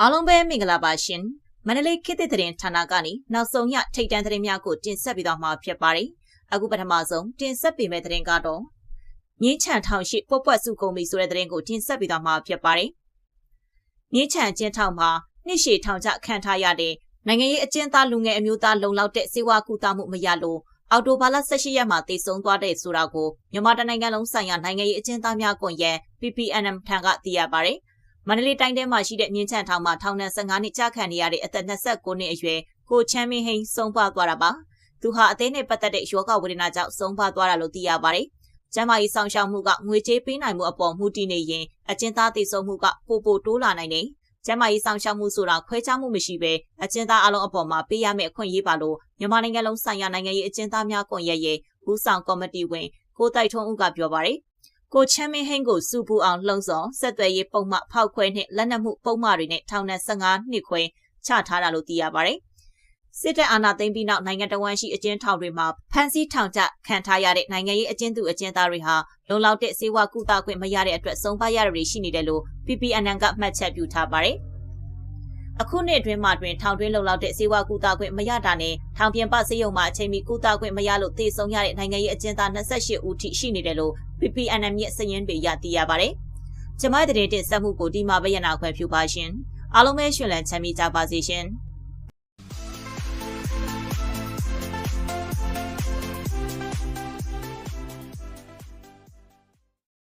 အားလုံးပဲမင်္ဂလာပါရှင်မန္တလေးခေတ်သစ်သတင်းဌာနကနေနောက်ဆုံးရထိတ်တန့်သတင်းများကိုတင်ဆက်ပေးသွားမှာဖြစ်ပါတယ်အခုပထမဆုံးတင်ဆက်ပေးမယ့်သတင်းကတော့ငင်းချန်ထောင်ရှိပွက်ပွက်စုကုန်ပြီဆိုတဲ့သတင်းကိုတင်ဆက်ပေးသွားမှာဖြစ်ပါတယ်ငင်းချန်ကျင်းထောင်မှာနှစ်ရှည်ထောင်ချခံထားရတဲ့နိုင်ငံရေးအကျဉ်းသားလူငယ်အမျိုးသားလုံလောက်တဲ့စေဝါကူတာမှုမရလို့အော်တိုဘာလ18ရက်မှာတည်ဆုံသွားတဲ့ဆိုတာကိုမြန်မာတိုင်းနိုင်ငံလုံးဆိုင်ရာနိုင်ငံရေးအကျဉ်းသားများကွန်ရက် PPNM ထံကသိရပါတယ်။ မန္တလေးတိုင်းထဲမှာရှိတဲ့မြင်းချန်ထောင်မှာထောင်ဒဏ်15နှစ်ကြာခံနေရတဲ့အသက်29နှစ်အရွယ်ကိုချမ်းမင်းဟိန်းဆုံးပါသွားတာပါ။သူဟာအသေးနဲ့ပတ်သက်တဲ့ယောဂဝေဒနာကြောင့်ဆုံးပါသွားတာလို့သိရပါတယ်။ကျန်းမာရေးဆောင်ရှောက်မှုကငွေကြေးပေးနိုင်မှုအပေါ်မှုတည်နေရင်အကျဉ်းသားတည်ဆုံမှုကပိုပိုတိုးလာနိုင်တယ်။ကျန်းမာရေးဆောင်ရှောက်မှုဆိုတာခွဲခြားမှုမရှိဘဲအကျဉ်းသားအလုံးအပေါ်မှာပေးရမယ့်အခွင့်အရေးပါလို့မြန်မာနိုင်ငံလုံးဆိုင်ရာနိုင်ငံရေးအကျဉ်းသားများကွန်ရက်ရဲ့ဦးဆောင်ကော်မတီဝင်ကိုတိုက်ထွန်းဦးကပြောပါတယ်။ ကိုချမ်းမင်းဟင်းကိုစူပူအောင်လှုံ့ဆော်ဆက်သွယ်ရေးပုံမှဖောက်ခွဲနဲ့လက်နက်မှုပုံမှတွေနဲ့ထောင်ဒဏ်15နှစ်ခွဲချထားတာလို့သိရပါတယ်။စစ်တပ်အာဏာသိမ်းပြီးနောက်နိုင်ငံတော်ဝန်ရှိအကျဉ်းထောင်တွေမှာဖမ်းဆီးထောင်ချခံထားရတဲ့နိုင်ငံရေးအကျဉ်းသူအကျဉ်းသားတွေဟာလုံလောက်တဲ့စေဝါကုသခွင့်မရတဲ့အတွက်ဆုံးပါရတွေရှိနေတယ်လို့ PPNN ကမှတ်ချက်ပြုထားပါတယ်။ အခုနှစ်အတွင်းမှာတွင်ထောင်တွင်းလုံလောက်တဲ့စေဝါကုသခွင့်မရတာနဲ့ထောင်ပြင်ပစေယုံမှာအချိန်မီကုသခွင့်မရလို့သေဆုံးရတဲ့နိုင်ငံရေးအကျဉ်းသား28ဦးထိရှိနေတယ်လို့ PPNM ရဲ့စာရင်းတွေရသိရပါတယ်။ကျမတဲ့တင်ဆက်မှုကိုဒီမှာပဲရနာခွင့်ပြုပါရှင်။အားလုံးပဲရှင်လန်းချမ်းမြေ့ကြပါစေရှင်။